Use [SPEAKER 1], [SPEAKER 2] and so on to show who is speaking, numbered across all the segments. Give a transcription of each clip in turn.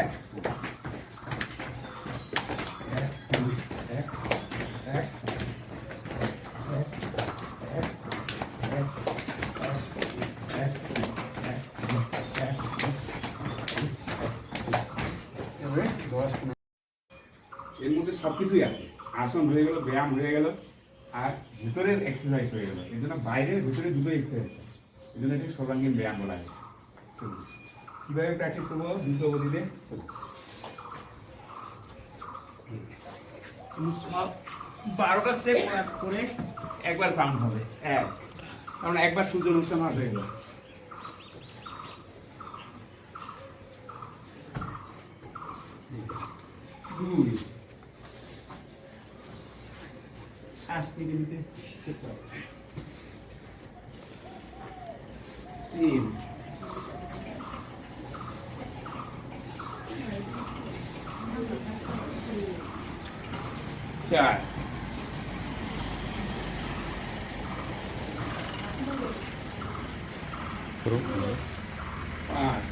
[SPEAKER 1] এক, এর মধ্যে সব কিছুই আছে। আসন হয়ে গেল, ব্যায়াম হয়ে গেল, আর ভিতরের এক্সারসাইজ হয়ে গেল। এই জন্য বাইরের ভিতরে দুটো এক্সারসাইজ এই জন্য এটাকে সর্বাঙ্গীন ব্যায়াম বলা হয়। চলুন। কীভাবে প্র্যাকটিস করব দ্রুত গতিতে। বারোটা স্টেপ করে একবার কাউন্ট হবে এক। কারণ একবার সূর্য অনুষ্ঠান হয়ে গেল। দুই। শ্বাস নিতে নিতে তিন। চার পাঁচ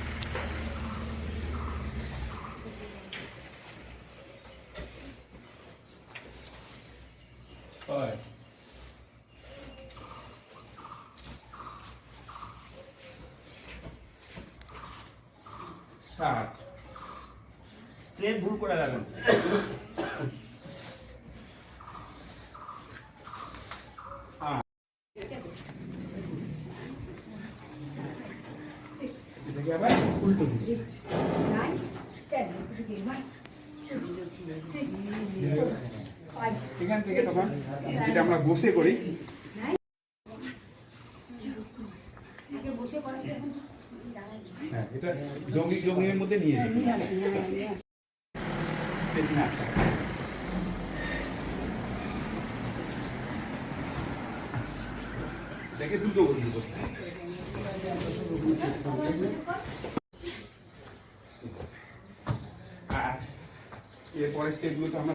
[SPEAKER 1] ছয় সাত স্টেপ ভুল করে যাবেন আট এটাকে আবার উল্টো দিকে এখান থেকে তখন যেটা আমরা বসে করি। হ্যাঁ জঙ্গি জঙ্গির মধ্যে নিয়ে গতি করতে হবে। আর এরপরে স্টেপগুলো তো আমরা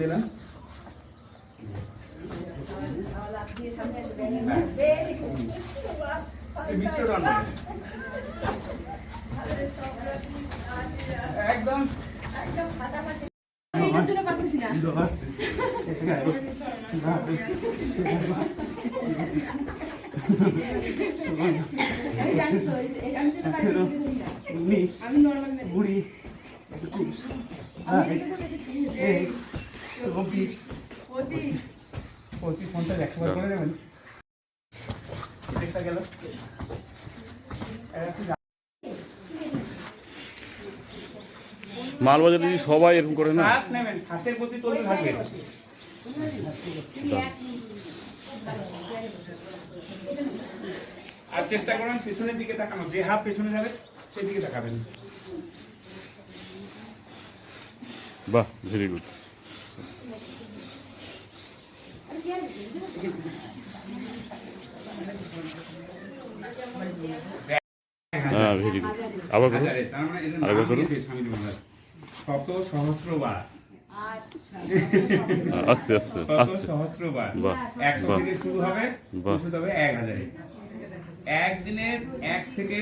[SPEAKER 1] দিলাম এই মিশ্রণ মানে। একদম
[SPEAKER 2] এটার জন্য পারতেছি না
[SPEAKER 1] দশ এগারো বারো
[SPEAKER 2] এই জানি তো এই আমি তো পারতেছি না।
[SPEAKER 1] উনিশ
[SPEAKER 2] আমি নরমাল না
[SPEAKER 1] কুড়ি একুশ বাইশ তেইশ চব্বিশ
[SPEAKER 2] পঁচিশ।
[SPEAKER 1] পঁচিশ পঞ্চাশ একশো বার করে দেবেন। গেল।
[SPEAKER 3] মালবাজারে যদি সবাই এরকম করে না?
[SPEAKER 1] আর চেষ্টা করবেন পেছনের দিকে তাকানো যে হাত পেছনে যাবে সেদিকে তাকাবেন।
[SPEAKER 3] বাহ ভেরি গুড হ্যাঁ ভেরি গুড আবার করুন।
[SPEAKER 1] হাজারে, তার এদের
[SPEAKER 3] আরেকবার করুন।
[SPEAKER 1] দিয়েছে স্বামীজি মহারাজ। শত সহস্রবার।
[SPEAKER 3] আস্তে আস্তে আস্তে।
[SPEAKER 1] সহস্রবার। একশো থেকে শুরু হবে
[SPEAKER 3] বাহ।
[SPEAKER 1] হবে এক হাজারে। একদিনের এক থেকে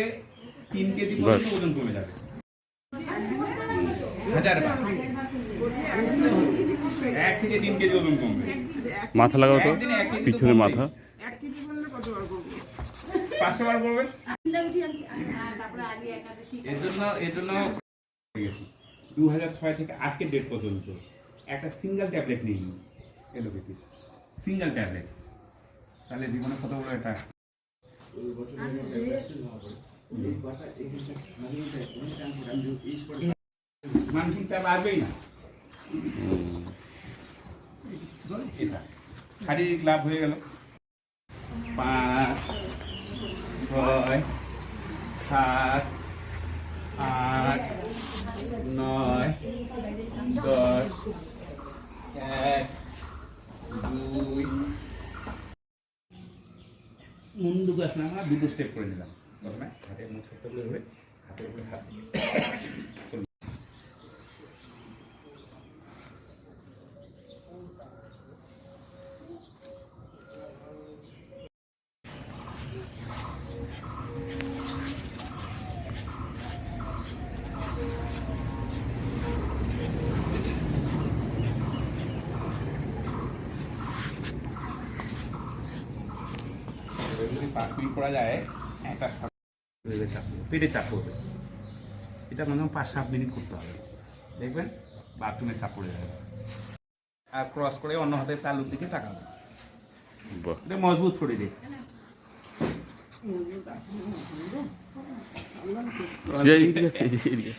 [SPEAKER 1] তিন কেজি পর্যন্ত ওজন কমে যাবে। হাজার বার। এক থেকে তিন কেজি ওজন কমবে।
[SPEAKER 3] মাথা লাগাও তো। পিছনে মাথা।
[SPEAKER 1] পাঁচশো বার করবেন
[SPEAKER 2] তারপরে আগে একাদশী
[SPEAKER 1] এর জন্য এর জন্য দু হাজার ছয় থেকে আজকের ডেট পর্যন্ত। একটা সিঙ্গেল ট্যাবলেট নেই। এলোপ্যাথি। সিঙ্গেল ট্যাবলেট তাহলে জীবনে কত বড় একটা মানসিক চাপ আসবেই না। এটা। শারীরিক লাভ হয়ে গেল। পাঁচ। ছয়, সাত, আট, নয়, দশ, এক, দুই। মুন্ডুকাসন আমরা দুটো স্টেপ করে নিলাম। প্রথমে হাতে মুখ শক্ত করে ধরে হাত দিয়ে পাঁচ মিনিট করা যায় চাপ পেটে চাপ পড়বে। এটা মনে হয় পাঁচ সাত মিনিট করতে হবে। দেখবেন বাথরুমে চাপ পড়ে যাবে। আর ক্রস করে অন্য হাতের তালুর দিকে তাকাবে। এটা মজবুত শরীরে।
[SPEAKER 3] এই দিকে আছে,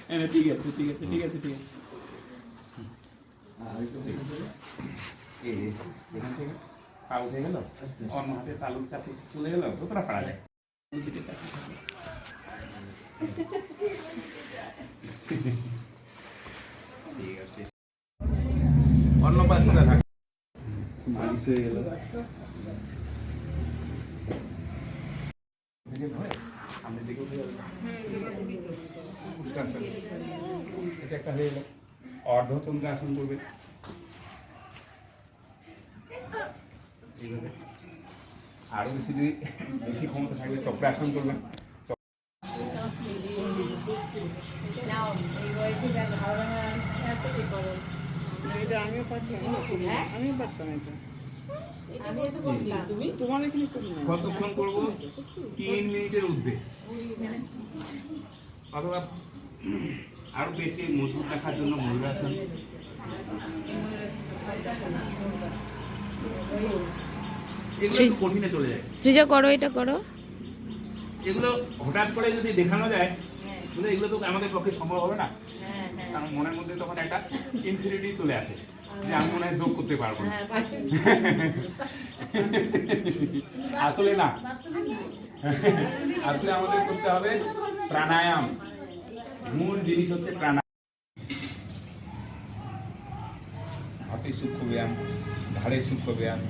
[SPEAKER 1] হ্যাঁ, ঠিক আছে ঠিক আছে ঠিক আছে ঠিক আছে। পা উঠে গেল? অন্য হাতে তালুর কাছে চলে গেল? কতটা পারা যায়? অর্ধচন্দ্রাসন করবে। এইভাবে। আরও বেশি যদি বেশি ক্ষমতা থাকলে চক্রাসন করবেন
[SPEAKER 4] আমিও পারতাম? আমিও পারতাম এটা
[SPEAKER 1] কতক্ষণ করব? তিন মিনিটের ঊর্ধ্বে। অথবা আরও বেশি মজবুত রাখার জন্য একটু কঠিনে চলে যায়।
[SPEAKER 5] সৃজা করো এটা করো।
[SPEAKER 1] এগুলো হঠাৎ করে যদি দেখানো যায় তাহলে এগুলো তো আমাদের পক্ষে সম্ভব হবে না।
[SPEAKER 2] হ্যাঁ হ্যাঁ।
[SPEAKER 1] কারণ মনের মধ্যে তখন একটা ইনফিনিটি চলে আসে যে আমি মনে হয় যোগ করতে পারব না।
[SPEAKER 2] হ্যাঁ
[SPEAKER 1] আসলে না। আসলে আমাদের করতে হবে প্রাণায়াম। মূল জিনিস হচ্ছে প্রাণায়াম হাতের সূক্ষ্ম ব্যায়াম ঘাড়ের সূক্ষ্ম ব্যায়াম।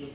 [SPEAKER 1] ¿Qué es.